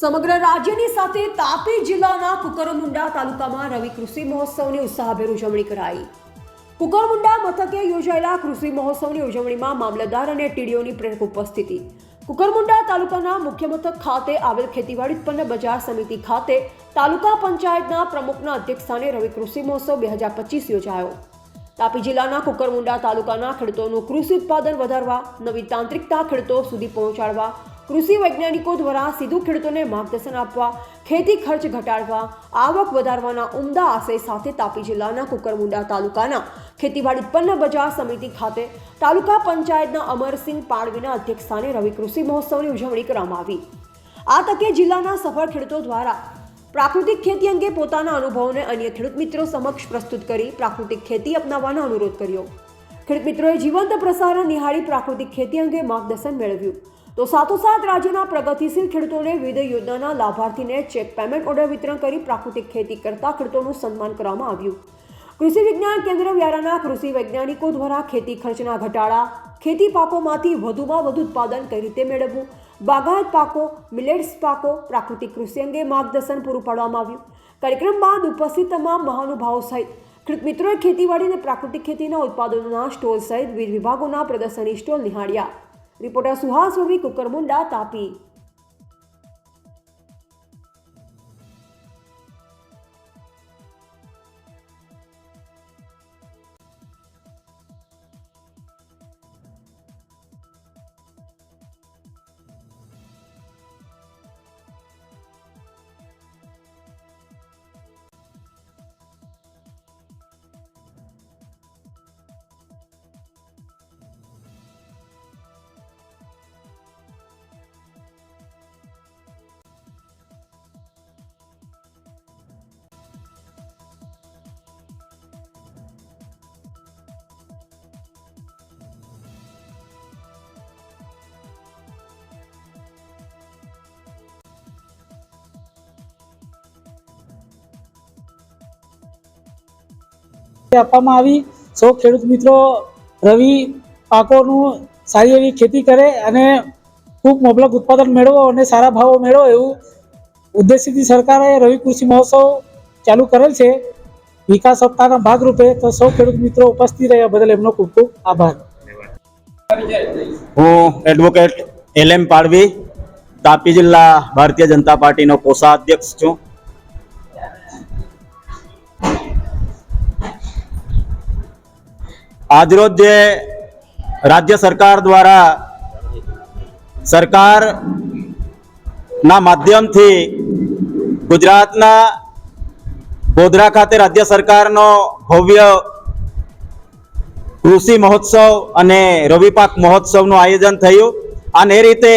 સમગ્ર રાજ્યની સાથે તાપી જિલ્લાના કુકરમુંડા તાલુકામાં રવિ કૃષિ મહોત્સવની ઉત્સાહભેર ઉજવણી કરાઈ. કુકરમુંડા મથકે યોજાયેલા કૃષિ મહોત્સવની ઉજવણીમાં મામલતદાર અને ટીડીઓની પ્રેરક ઉપસ્થિતિ. કુકરમુંડા તાલુકાના મુખ્ય મથક ખાતે આવેલ ખેતીવાડી ઉત્પન્ન બજાર સમિતિ ખાતે તાલુકા પંચાયતના પ્રમુખના અધ્યક્ષસ્થાને રવિ કૃષિ મહોત્સવ બે હજાર પચીસ યોજાયો. તાપી જિલ્લાના કુકરમુંડા તાલુકાના ખેડૂતોનું કૃષિ ઉત્પાદન વધારવા, નવી તાંત્રિકતા ખેડૂતો સુધી પહોંચાડવા કૃષિ વૈજ્ઞાનિકો દ્વારા સીધું ખેડૂતોને માર્ગદર્શન આપવા, ખેતી ખર્ચ ઘટાડવા, આવક વધારવાના ઉમદા આશય સાથે તાપી જિલ્લાના કુકરમુંડા તાલુકાના ખેતીવાડી ઉત્પન્ન બજાર સમિતિ ખાતે તાલુકા પંચાયતના અમરસિંહ પાડવીના અધ્યક્ષસ્થાને રવિ કૃષિ મહોત્સવની ઉજવણી કરવામાં આવી. આ તકે જિલ્લાના સફળ ખેડૂતો દ્વારા પ્રાકૃતિક ખેતી અંગે પોતાના અનુભવોને અન્ય ખેડૂત મિત્રો સમક્ષ પ્રસ્તુત કરી પ્રાકૃતિક ખેતી અપનાવવાનો અનુરોધ કર્યો. ખેડૂત મિત્રોએ જીવંત પ્રસારણ નિહાળી પ્રાકૃતિક ખેતી અંગે માર્ગદર્શન મેળવ્યું. તો સાથોસાથ રાજ્યના પ્રગતિશીલ ખેડૂતોને વિવિધ યોજનાના લાભાર્થીને ચેક પેમેન્ટ ઓર્ડર વિતરણ કરી પ્રાકૃતિક ખેતી કરતા ખેડૂતોનું સન્માન કરવામાં આવ્યું. કૃષિ વિજ્ઞાન કેન્દ્ર વ્યારાના કૃષિ વૈજ્ઞાનિકો દ્વારા ખેતી ખર્ચના ઘટાડા, ખેતી પાકોમાંથી વધુમાં વધુ ઉત્પાદન કઈ રીતે મેળવવું, બાગાયત પાકો, મિલેટ્સ પાકો, પ્રાકૃતિક કૃષિ અંગે માર્ગદર્શન પૂરું પાડવામાં આવ્યું. કાર્યક્રમ બાદ ઉપસ્થિત તમામ મહાનુભાવો સહિત ખેડૂત મિત્રોએ ખેતીવાડી અને પ્રાકૃતિક ખેતીના ઉત્પાદનોના સ્ટોલ સહિત વિવિધ વિભાગોના પ્રદર્શની સ્ટોલ નિહાળ્યા. રિપોર્ટર સુહાસ ઉર્વી કુકરમુંડા તાપી. આપવામાં આવી. સૌ ખેડૂત મિત્રો, રવિ પાકોનું સારી એવી ખેતી કરે અને ખૂબ મબલક ઉત્પાદન મેળવો અને સારા ભાવો મેળવો એવું ઉદ્દેશથી સરકારે રવિ કૃષિ મહોત્સવ ચાલુ કરેલ છે. વિકાસ સપ્તાહના ભાગરૂપે તો સૌ ખેડૂત મિત્રો ઉપસ્થિત રહ્યા બદલ એમનો ખૂબ ખૂબ આભાર. હું એડવોકેટ એલ એમ પાડવી, તાપી જિલ્લા ભારતીય જનતા પાર્ટીનો કોષાધ્યક્ષ છું. આજરોજ જે રાજ્ય સરકાર દ્વારા સરકારના માધ્યમથી ગુજરાતના ગોધરા ખાતે રાજ્ય સરકારનો ભવ્ય કૃષિ મહોત્સવ અને રવિ પાક મહોત્સવનું આયોજન થયું. અને એ રીતે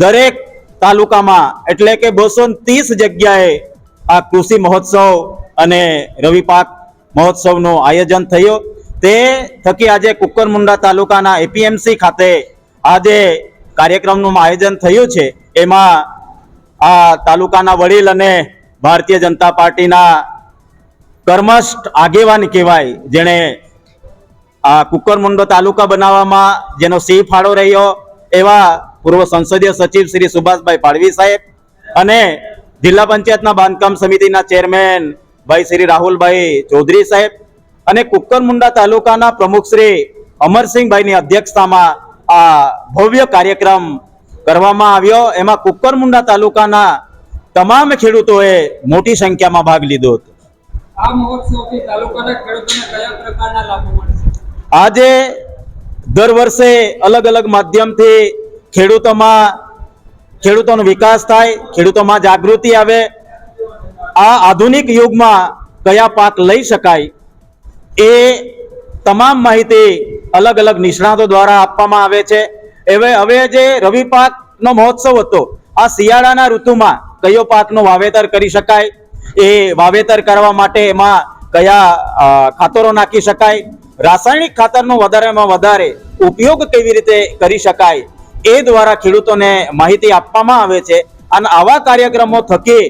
દરેક તાલુકામાં એટલે કે બસો ત્રીસ જગ્યાએ આ કૃષિ મહોત્સવ અને રવિ પાક મહોત્સવનું આયોજન થયું. તે થકી આજે કુકરમુંડા તાલુકાના એપીએમસી ખાતે આજે કાર્યક્રમનું આયોજન થયું છે. એમાં આ તાલુકાના વડીલ અને ભારતીય જનતા પાર્ટીના કર્મસ્થ આગેવાન કહેવાય, જેણે આ કુકરમુંડો તાલુકા બનાવવામાં જેનો સિંહ ફાળો રહ્યો એવા પૂર્વ સંસદીય સચિવ શ્રી સુભાષભાઈ પાડવી સાહેબ અને જિલ્લા પંચાયતના બાંધકામ સમિતિના ચેરમેન ભાઈ શ્રી રાહુલભાઈ ચૌધરી સાહેબ અને કુકરમુંડા તાલુકાના પ્રમુખ શ્રી અમરસિંહભાઈની અધ્યક્ષતામાં આ ભવ્ય કાર્યક્રમ કરવામાં આવ્યો. એમાં કુકરમુંડા તાલુકાના તમામ ખેડૂતોએ મોટી સંખ્યામાં ભાગ લીધો હતો. આ મહોત્સવથી તાલુકાના ખેડૂતોને કયા પ્રકારના લાભો મળશે આજે દર વર્ષે અલગ અલગ માધ્યમથી ખેડૂતોમાં ખેડૂતોનો વિકાસ થાય ખેડૂતોમાં જાગૃતિ આવે. આ આધુનિક યુગમાં કયા પાક લઈ શકાય એ તમામ માહિતી અલગ અલગ નિષ્ણાતો દ્વારા આપવામાં આવે છે. હવે હવે જે રવિ પાકનો મહોત્સવ હતો, આ શિયાળાના ઋતુમાં કયો પાકનું વાવેતર કરી શકાય? એ વાવેતર કરવા માટે એમાં કયા ખાતરો નાખી શકાય? રાસાયણિક ખાતરનો વધારેમાં વધારે ઉપયોગ કેવી રીતે કરી શકાય? એ દ્વારા ખેડૂતોને માહિતી આપવામાં આવે છે. અને આવા કાર્યક્રમો થકી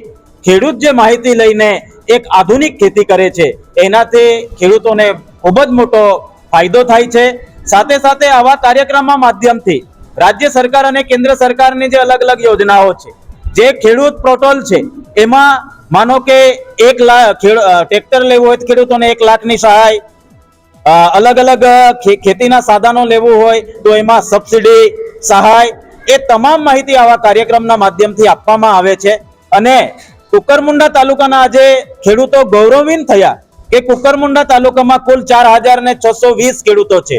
ખેડૂત જે માહિતી લઈને એક આધુનિક ખેતી કરે છે. એનાથી ખેડૂતોને ખૂબ જ મોટો ફાયદો થાય છે. સાથે સાથે આવા કાર્યક્રમના માધ્યમથી રાજ્ય સરકાર અને કેન્દ્ર સરકારની જે અલગ અલગ યોજનાઓ છે, જે ખેડૂત પોર્ટલ છે, એમાં માનો કે એક લાખ ટ્રેક્ટર લેવું હોય તો ખેડૂતોને એક લાખની સહાય અલગ અલગ ખેતીના સાધનો લેવું હોય તો એમાં સબસિડી, સહાય, એ તમામ માહિતી આવા કાર્યક્રમના માધ્યમથી આપવામાં આવે છે. અને કુકરમુંડા તાલુકાના આજે ખેડૂતો ગૌરવીન થયા કે કુકરમુંડા તાલુકામાં કુલ ચાર હજાર ને છસો વીસ ખેડૂતો છે.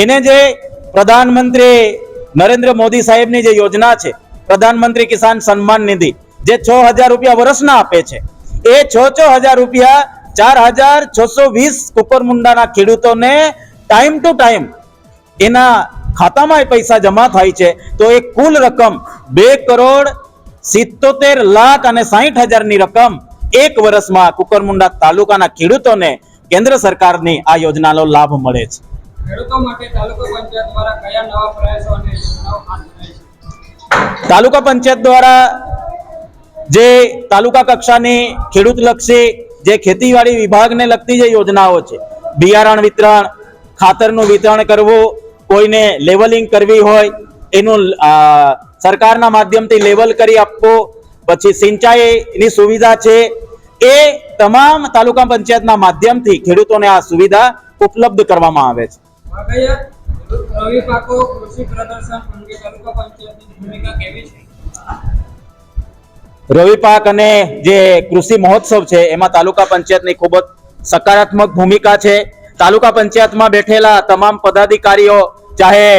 એને જે પ્રધાનમંત્રી નરેન્દ્ર મોદી સાહેબની જે યોજના છે, પ્રધાનમંત્રી કિસાન સન્માન નિધિ, જે છ હજાર રૂપિયા વર્ષના આપે છે, એ છ છ હજાર રૂપિયા ચાર હજાર છસો વીસ કુકરમુંડાના ખેડૂતોને ટાઈમ ટુ ટાઈમ એના ખાતામાં પૈસા જમા થાય છે, તો એ કુલ રકમ બે કરોડ સિત્તોતેર લાખ અને સાહીઠ હજારની રકમ એક વર્ષમાં કુકરમુંડા તાલુકાના ખેડૂતોને કેન્દ્ર સરકારની આ યોજનાનો લાભ મળે છે. તાલુકા પંચાયત દ્વારા જે તાલુકા કક્ષાની ખેડૂત લક્ષી જે ખેતીવાડી વિભાગને લગતી જે યોજનાઓ છે બિયારણ વિતરણ ખાતરનું વિતરણ કરવું કોઈને લેવલિંગ કરવી હોય એનું સરકારના માધ્યમથી લેવલ કરી આપવો પછી સિંચાઈની સુવિધા છે. એ તમામ તાલુકા પંચાયતના માધ્યમથી ખેડૂતોને આ સુવિધા ઉપલબ્ધ કરવામાં આવે છે? રવિ પાકો અને જે કૃષિ મહોત્સવ છે એમાં તાલુકા પંચાયતની ખૂબ જ સકારાત્મક ભૂમિકા છે. તાલુકા પંચાયતમાં બેઠેલા તમામ પદાધિકારીઓ ચાહે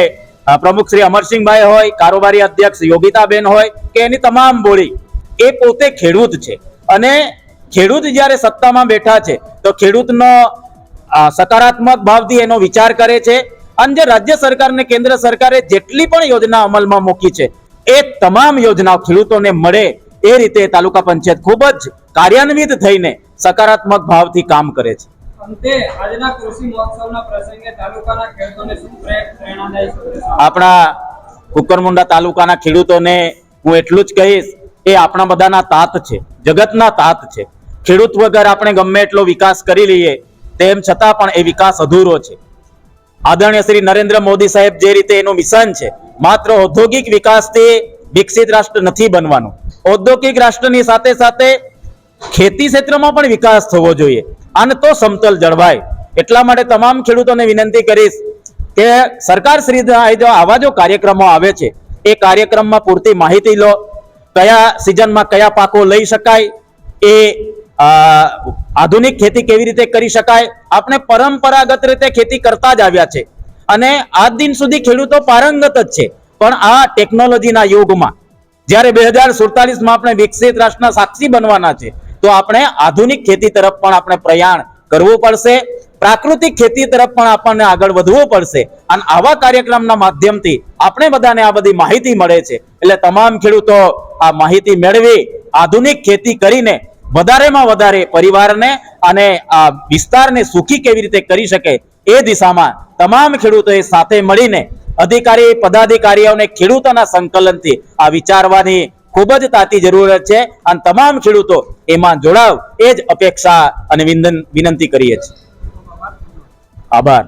પ્રમુખ શ્રી અમરસિંહભાઈ હોય, કારોબારી અધ્યક્ષ યોગિતાબેન હોય કે એની તમામ બોડી એ પોતે ખેડૂત છે. અને ખેડૂત જ્યારે સત્તામાં બેઠા છે, તો ખેડૂતનો સકારાત્મક ભાવથી એનો વિચાર કરે છે. અને જે રાજ્ય સરકાર ને કેન્દ્ર સરકારે જેટલી પણ યોજના અમલમાં મૂકી છે, એ તમામ યોજનાઓ ખેડૂતોને મળે એ રીતે તાલુકા પંચાયત ખૂબ જ કાર્યાન્વિત થઈને સકારાત્મક ભાવથી કામ કરે છે. આપણા કુકરમુંડા તાલુકાના ખેડૂતોને હું એટલું જ કહીશ, એ આપણા બધાના તાત છે, જગતના તાત છે. ખેડૂત વગર આપણે ગમે એટલો વિકાસ કરી લઈએ, તેમ છતાં પણ એ વિકાસ અધૂરો છે. આદરણીય શ્રી નરેન્દ્ર મોદી સાહેબ જે રીતે એનું મિશન છે, માત્ર ઔદ્યોગિક વિકાસથી વિકસિત રાષ્ટ્ર નથી બનવાનું. ઔદ્યોગિક રાષ્ટ્રની સાથે સાથે ખેતી ક્ષેત્રમાં પણ વિકાસ થવો જોઈએ. અને તો સમતલ જળવાય. એટલા માટે તમામ ખેડૂતોને વિનંતી કરીશ કે સરકાર શ્રી જો આવા જો કાર્યક્રમો આવે છે, એ કાર્યક્રમમાં પૂરતી માહિતી લો. કયા સિઝનમાં કયા પાકો લઈ શકાય, એ આધુનિક ખેતી કેવી રીતે કરી શકાય, આપણે પરંપરાગત રીતે ખેતી કરતા જ આવ્યા છે. અને આજ દિન સુધી ખેડૂતો પારંગત જ છે. પણ આ ટેકનોલોજીના યુગમાં, જ્યારે બે હજાર સુડતાલીસમાં આપણે વિકસિત રાષ્ટ્રના સાક્ષી બનવાના છે તો આપણે આધુનિક ખેતી તરફ પણ આપણે પ્રયાણ કરવું પડશે. પ્રાકૃતિક ખેતી તરફ પણ આપણને આગળ વધવું પડશે. અને આવા કાર્યક્રમના માધ્યમથી આપણે બધાને આ બધી માહિતી મળે છે. એટલે તમામ ખેડૂતો આ માહિતી મેળવી, આધુનિક ખેતી કરીને વધારેમાં વધારે પરિવારને અને આ વિસ્તારને સુખી કેવી રીતે કરી શકે એ દિશામાં તમામ ખેડૂતોએ સાથે મળીને અધિકારી, પદાધિકારીઓને ખેડૂતોના સંકલનથી આ વિચારવાની ખૂબ જ તાતી જરૂરત છે. અને તમામ ખેડૂતો એમાં જોડાવ. એ જ અપેક્ષા અને વિનંતી કરીએ છીએ. આભાર.